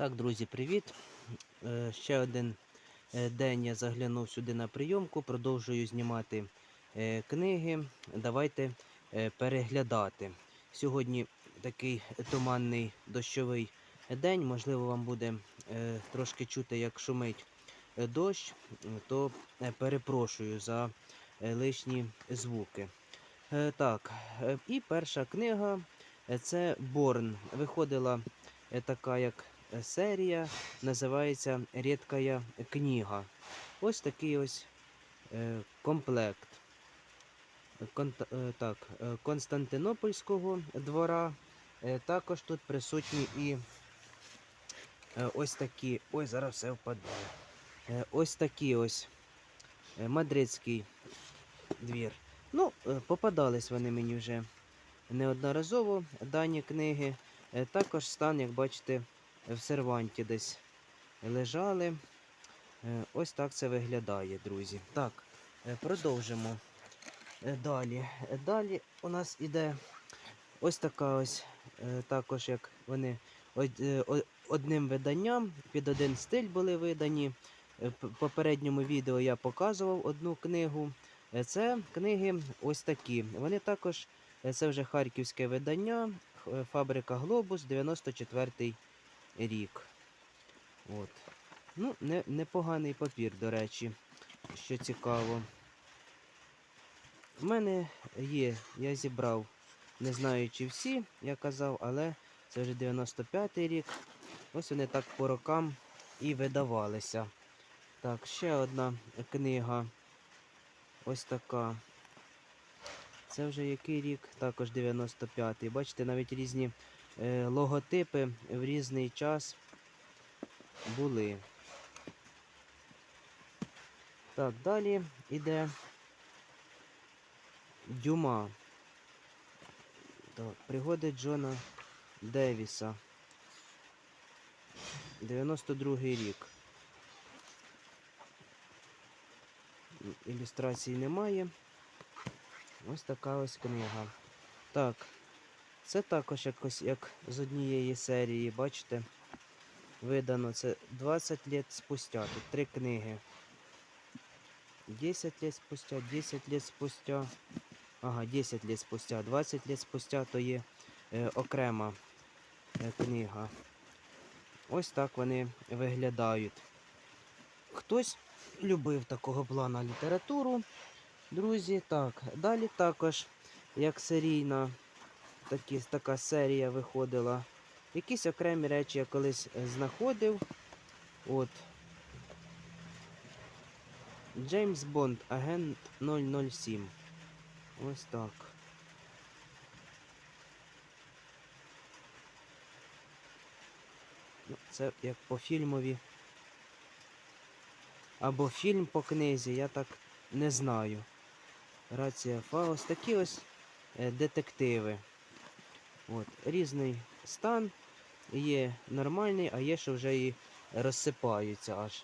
Так, друзі, привіт. Е, Ще один е, день я заглянув сюди на прийомку, продовжую знімати е, книги. Давайте переглядати. Сьогодні такий туманний дощовий день. Можливо, вам буде трошки чути, як шумить дощ, то перепрошую за лишні звуки. Так, і перша книга це Борн. Виходила така як серія, називається Рідкая книга. Ось такий ось е, комплект. Е, так, е, Константинопольського двора. Також тут присутні і ось такі. Ой, зараз все впаде. Е, Ось такі ось мадридський двір. Ну, попадались вони мені вже неодноразово дані книги. Також стан, як бачите, в серванті десь лежали. Е, Ось так це виглядає, друзі. Так, е, продовжимо Е, далі. Далі у нас іде ось така ось, також як вони одним виданням, під один стиль були видані. В попередньому відео я показував одну книгу. Це книги ось такі. Вони також, це вже харківське видання, фабрика Глобус, 94 рік. От. Ну, не, непоганий папір, до речі, що цікаво. В мене є, я зібрав, не знаю чи всі, я казав, але це вже 95-й рік. Ось вони так по рокам і видавалися. Так, ще одна книга. Ось така. Це вже який рік? Також 95-й. Бачите, навіть різні логотипи в різний час були. Так, далі йде Дюма. Так, пригоди Джона Девіса. 92-й рік. М, Ілюстрацій немає. Ось така ось книга. Так, це також якось як з однієї серії, бачите? Видано це 20 лет спустя. Тут три книги. 10 лет спустя, 10 лет спустя. Ага, 10 лет спустя. 20 лет спустя то є е, окрема е, книга. Ось так вони виглядають. Хтось любив такого плана літературу. Друзі, так. Далі також, як серійна, такі, така серія виходила. Якісь окремі речі я колись е, знаходив. От. Джеймс Бонд, агент 007. Ось так. Ну, це як по фільмові. Або фільм по книзі, я так не знаю. Рація Фаус. Такі ось е, детективи. От, різний стан. Є нормальний, а є, що вже і розсипаються аж.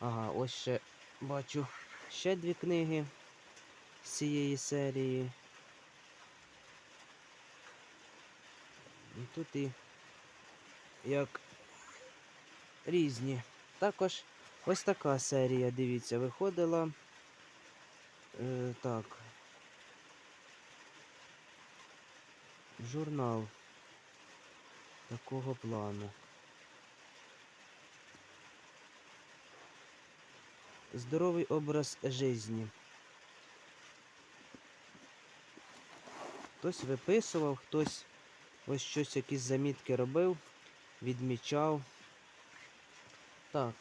Ага, ось ще бачу ще дві книги з цієї серії. І тут і як різні. Також ось така серія, дивіться, виходила. Е, так. Журнал такого плану. Здоровий образ жизни. Хтось виписував, хтось ось щось, якісь замітки робив, відмічав. Так,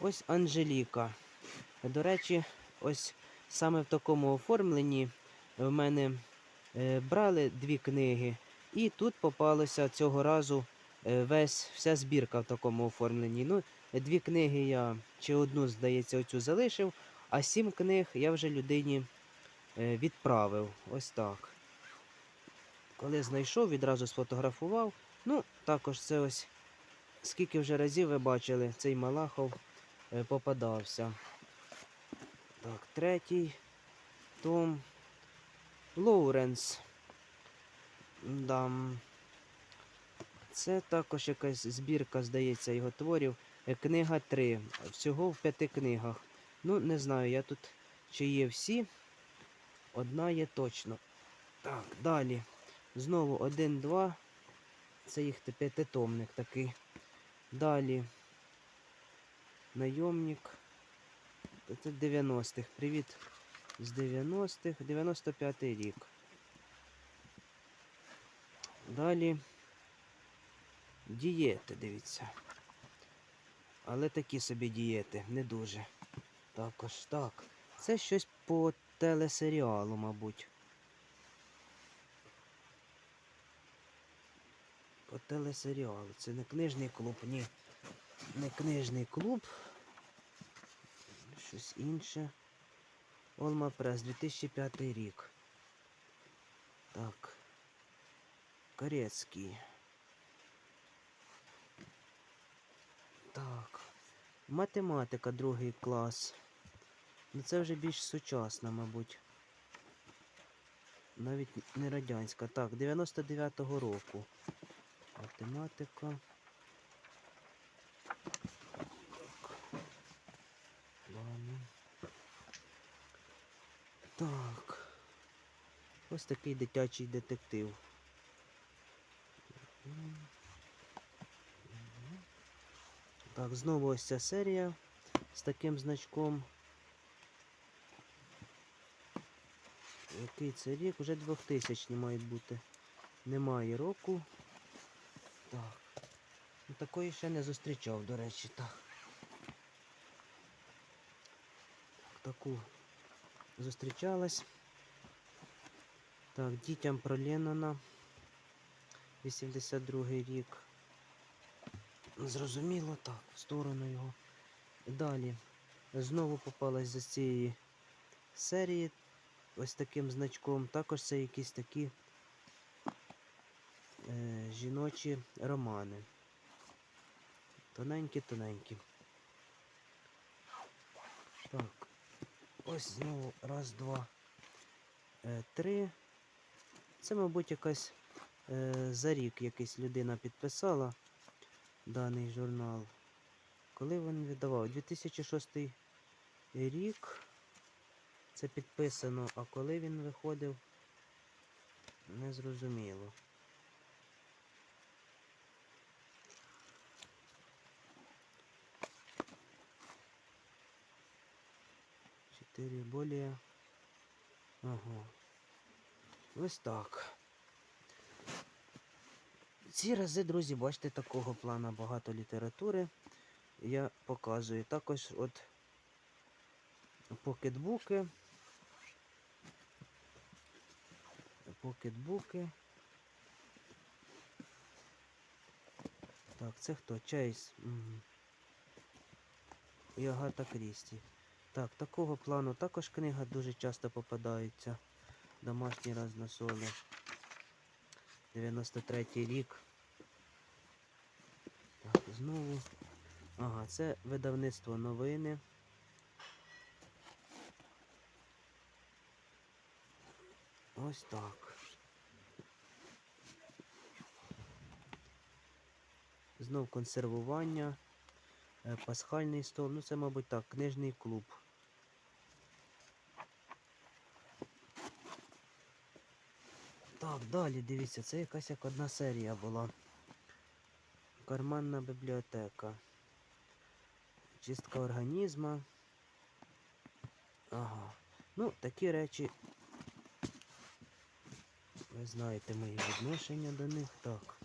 ось Анжеліка. До речі, ось саме в такому оформленні в мене брали дві книги, і тут попалося цього разу е, весь вся збірка в такому оформленні. Ну, дві книги я чи одну, здається, оцю залишив, а сім книг я вже людині е, відправив. Ось так. Коли знайшов, відразу сфотографував. Ну, також це ось скільки вже разів ви бачили, цей Малахов е, попадався. Так, третій том. Лоуренс. Да. Це також якась збірка, здається, його творів. Е, Книга 3. Всього в п'яти книгах. Ну, не знаю, я тут чи є всі. Одна є точно. Так, далі. Знову 1, 2. Це їх п'ятитомник такий. Далі. Найомник. Це 90-х. Привіт з 90-х. 95-й рік. Далі. Дієти, дивіться. Але такі собі дієти, не дуже. Також так. Це щось по телесеріалу, мабуть. По телесеріалу. Це не книжний клуб, ні. Не книжний клуб. Щось інше. Олма Прес, 2005 рік. Так. Корецький. Так. Математика, другий клас. Ну це вже більш сучасна, мабуть. Навіть не радянська. Так, 99-го року. Математика. Так. Ладно. Так. Ось такий дитячий детектив. Так, знову ось ця серія з таким значком. Який це рік? Уже 2000 мають бути. Немає року. Так. Ну, такої ще не зустрічав, до речі, так. Так, таку зустрічалась. Так, дітям про Леннона. 82 рік. Зрозуміло, так, в сторону його. Далі. Знову попалась за цієї серії ось таким значком. Також це якісь такі е, жіночі романи. Тоненькі-тоненькі. Так. Ось знову раз, два, е, три. Це, мабуть, якась е, за рік якась людина підписала даний журнал. Коли він віддавав? 2006 рік. Це підписано, а коли він виходив, незрозуміло. 4 более. Ага. Ось так. Ці рази, друзі, бачите, такого плана багато літератури. Я показую. Також от покетбуки. Покетбуки. Так, це хто? Чайс? Угу. І Агата Крісті. Так, такого плану також книга дуже часто попадається. Домашні разносоли. 93 рік. Так, знову. Ага, це видавництво новини. Ось так. Знов консервування, е, пасхальний стол. Ну це, мабуть, так, книжний клуб. Так, далі дивіться, це якась як одна серія була. Карманна бібліотека. Чистка організма. Ага. Ну, такі речі. Ви знаєте мої відношення до них. Так.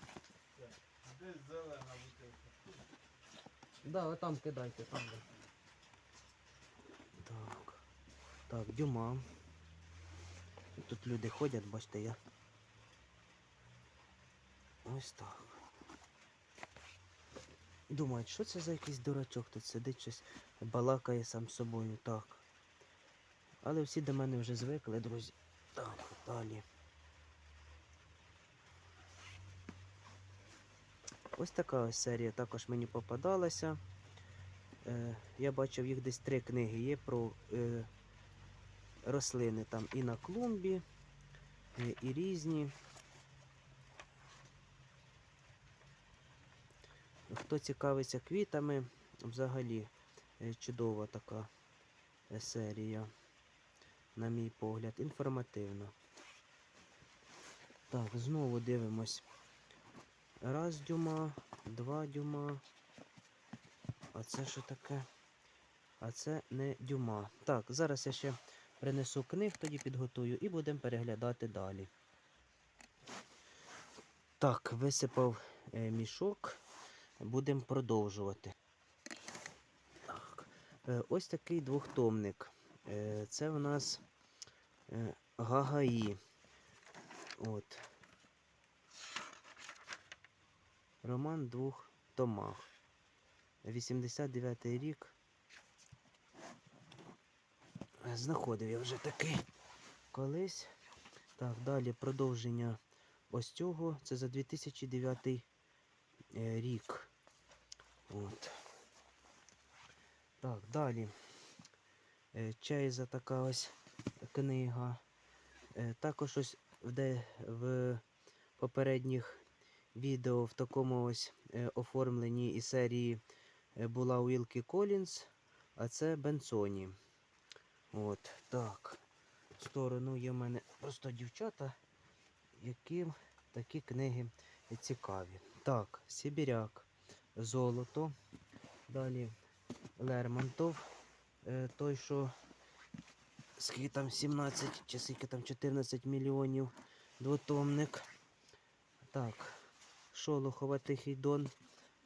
Десь зелена бутилка. Да, ви там кидайте, там. Так. Так, дюма. Тут люди ходять, бачите, я. Ось так. Думають, що це за якийсь дурачок тут сидить, щось балакає сам собою, так. Але всі до мене вже звикли, друзі. Так, далі. Ось така ось серія також мені попадалася. Е, я бачив їх десь три книги є про е, рослини там і на клумбі, і різні. Хто цікавиться квітами, взагалі е, чудова така е, серія, на мій погляд, інформативна. Так, знову дивимось. Раз дюма, два дюма. А це що таке? А це не дюма. Так, зараз я ще принесу книг, тоді підготую і будемо переглядати далі. Так, висипав е, мішок. Будемо продовжувати. Так. Е, ось такий двохтомник. Е, це в нас е, Гагаї. От. Роман двох томах. 89 й рік. Знаходив я вже такий колись. Так, далі продовження ось цього. Це за 2009 е, рік. От. Так, далі. Е, Чейза така ось книга. Е, Також ось де, в попередніх відео в такому ось е, оформленні і серії була Уілкі Колінс, а це Бенсоні. От, так. В сторону є в мене просто дівчата, яким такі книги цікаві. Так, Сибіряк, Золото. Далі Лермонтов, е, той, що скільки там 17 чи скільки там 14 мільйонів двотомник. Так, Шолохова Тихий Дон.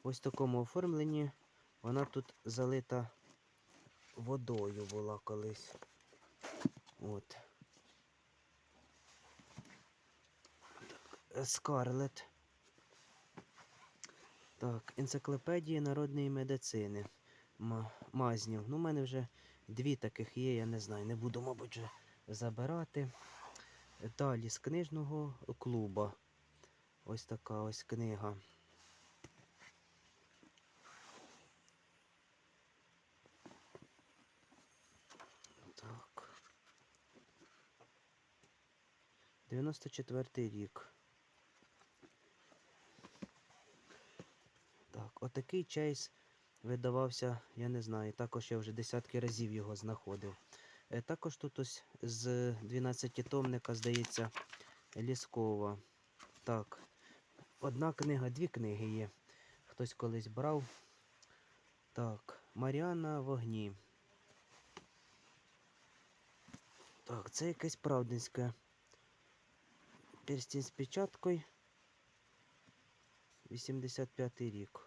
Ось в такому оформленні. Вона тут залита водою була колись. От. Скарлет. Так, енциклопедія народної медицини. Ма- Мазнів. Ну, у мене вже дві таких є, я не знаю. Не буду, мабуть, вже забирати. Далі з книжного клуба. Ось така ось книга. Так. 94 рік. Отакий чейс видавався, я не знаю, також я вже десятки разів його знаходив. Е, Також тут ось з 12-томника, здається, Ліскова. Так, одна книга, дві книги є. Хтось колись брав. Так, Маріана вогні. Так, це якесь правдинське. Перстінь з печаткою. 85 рік.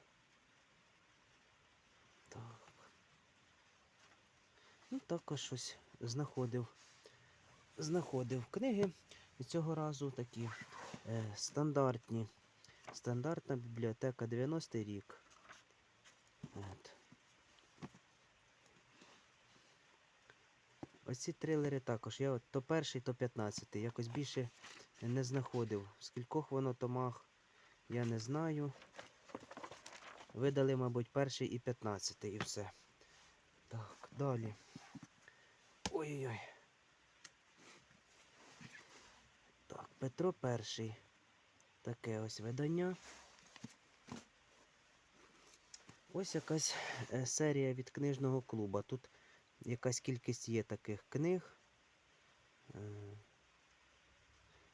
Ну, також щось знаходив. Знаходив книги. І цього разу такі е, стандартні. Стандартна бібліотека 90-й рік. От. Оці трилери також. Я от то перший, то 15. Якось більше не знаходив. Скількох воно томах, я не знаю. Видали, мабуть, перший і 15 і все. Так, далі. Ой-ой-ой. Так, Петро перший. Таке ось видання. Ось якась е, серія від книжного клуба. Тут якась кількість є таких книг. Е,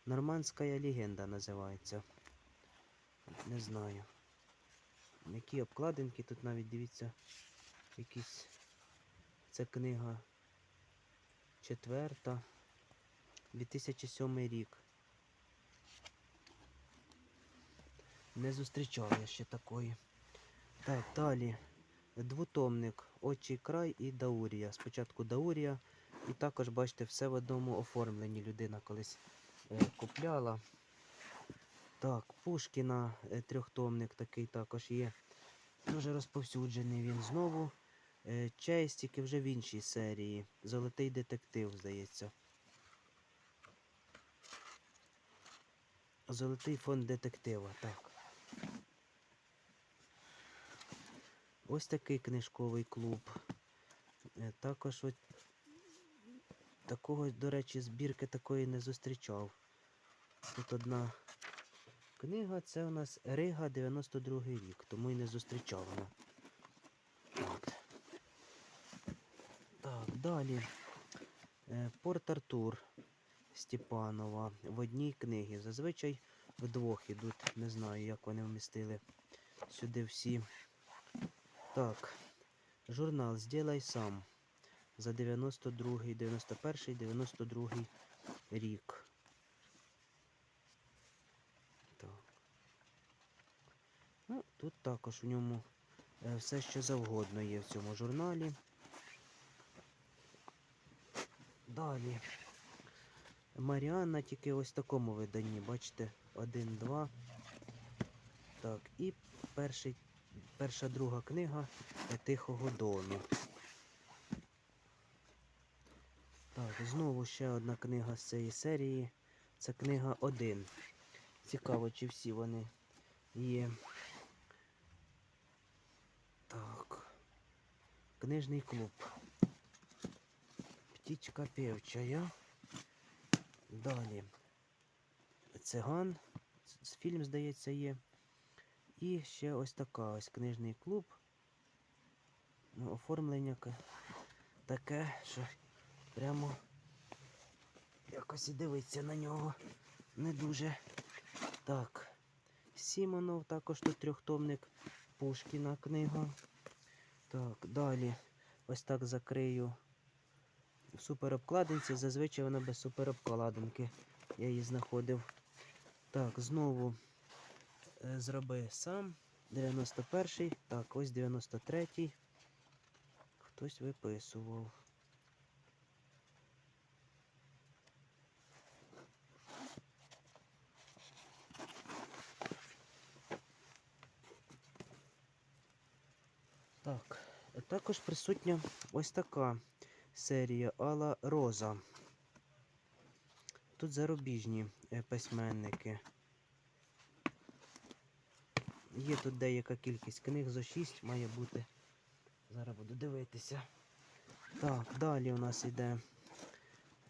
Нормандська легенда називається. Не знаю. Які обкладинки тут навіть дивіться. Якісь. Це книга четверта. 2007 рік. Не зустрічав я ще такої. Так, далі. Двотомник, Очий край і Даурія. Спочатку Даурія, і також, бачите, все в одному оформленні людина колись е, купляла. Так, Пушкіна е, трьохтомник такий також є. Дуже розповсюджений він знову. Е, Чейз тільки вже в іншій серії. Золотий детектив, здається. Золотий фонд детектива, так. Ось такий книжковий клуб. Е, Також от такого, до речі, збірки такої не зустрічав. Тут одна книга це у нас Рига 92 рік, тому і не зустрічав вона. От. Так, далі. Е, Порт Артур Степанова в одній книгі. Зазвичай вдвох ідуть. Не знаю, як вони вмістили сюди всі. Так. Журнал Сделай сам. За 92, 91, 92 рік. Так. Ну, тут також в ньому е, все, що завгодно є в цьому журналі. Далі. Маріанна тільки ось в такому виданні, бачите, один, два. Так, і перший, перша друга книга Тихого Дому. Так, знову ще одна книга з цієї серії. Це книга 1. Цікаво, чи всі вони є. Так. Книжний клуб. Птічка певчая. Далі. Циган. Фільм, здається, є. І ще ось така ось книжний клуб. Ну, оформлення таке, що прямо якось і дивиться на нього не дуже. Так. Сімонов також тут трьохтомник. Пушкіна книга. Так, далі. Ось так закрию. Суперобкладинці. Зазвичай вона без суперобкладинки. Я її знаходив. Так, знову е, зроби сам. 91-й. Так, ось 93-й. Хтось виписував. Так, також присутня ось така серія Алла Роза. Тут зарубіжні е, письменники. Є тут деяка кількість книг, зо 6 має бути. Зараз буду дивитися. Так, далі у нас йде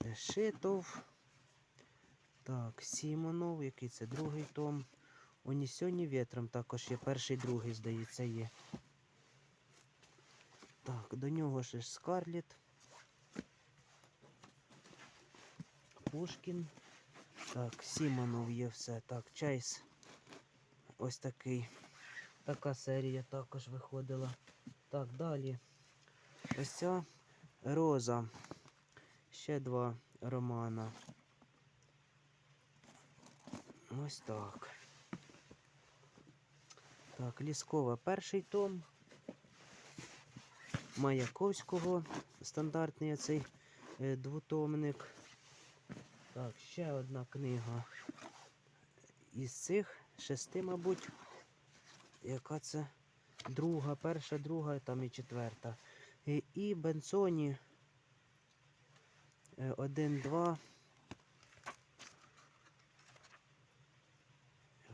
е, Шитов. Так, Сімонов, який це другий том. Унісьоні вітром також є перший, другий, здається, є. Так, до нього ще ж Скарліт. Пушкін. Так, Сімонов є все. Так, Чайс. Ось такий. Така серія також виходила. Так, далі. Ось ця Роза. Ще два романа. Ось так. Так, Ліскова перший том. Маяковського стандартний цей е, двотомник. Так, ще одна книга із цих шести, мабуть. Яка це друга, перша, друга, там і четверта. І, і Бенсоні е, один, два.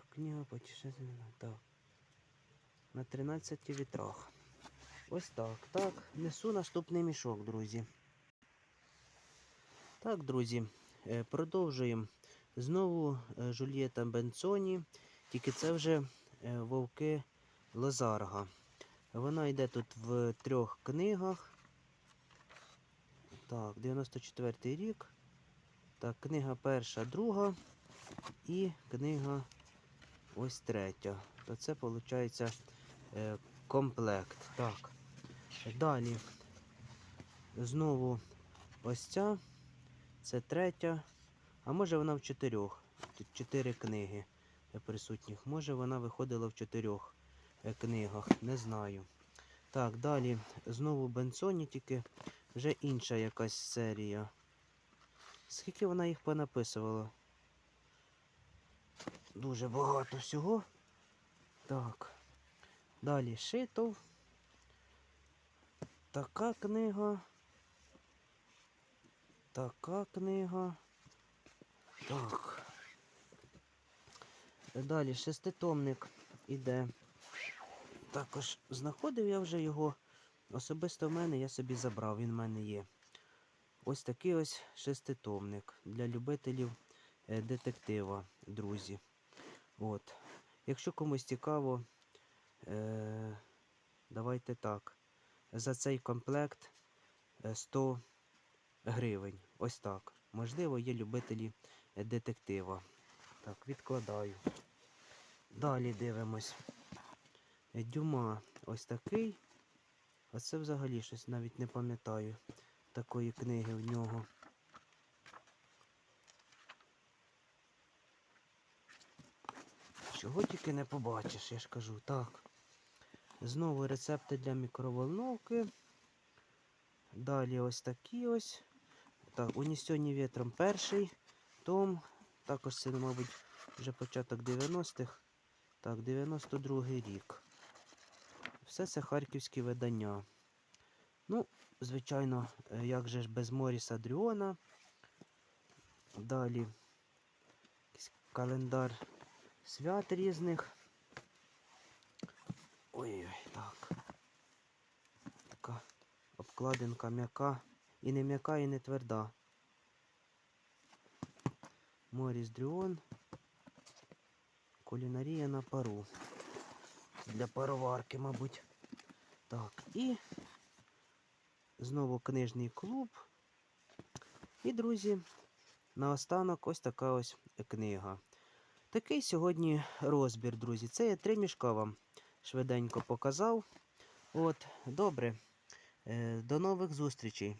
Книга путешествия. Так. На 13 вітрах. Ось так. Так, несу наступний мішок, друзі. Так, друзі, е, продовжуємо. Знову е, Жульєта Бенцоні, тільки це вже е, вовки Лозарга. Вона йде тут в трьох книгах. Так, 94 рік. Так, книга перша, друга і книга ось третя. То це виходить е, комплект. Так. Далі. Знову ось ця. Це третя. А може вона в чотирьох. Тут чотири книги присутніх. Може вона виходила в чотирьох е, книгах. Не знаю. Так, далі. Знову Бенсоні, тільки вже інша якась серія. Скільки вона їх понаписувала? Дуже багато всього. Так. Далі Шитов. Така книга. Така книга. Так. Далі шеститомник іде. Також знаходив я вже його. Особисто в мене я собі забрав, він в мене є. Ось такий ось шеститомник для любителів е, детектива, друзі. От. Якщо комусь цікаво, е, давайте так. За цей комплект е, 100 гривень. Ось так. Можливо, є любителі е, детектива. Так, відкладаю. Далі дивимось. Е, Дюма ось такий. А це взагалі щось навіть не пам'ятаю такої книги в нього. Чого тільки не побачиш, я ж кажу. Так. Знову рецепти для мікроволновки. Далі ось такі ось. Так, унесені вітром перший том. Також це, мабуть, вже початок 90-х. Так, 92-й рік. Все це харківські видання. Ну, звичайно, е, як же ж без Моріса Дріона. Далі календар свят різних. Ой-ой, так. Така обкладинка м'яка. І не м'яка, і не тверда. Моріс Дріон. Кулінарія на пару. Для пароварки, мабуть. Так, і знову книжний клуб. І, друзі, наостанок ось така ось книга. Такий сьогодні розбір, друзі. Це я три мішка вам швиденько показав. От, добре. Е, До нових зустрічей.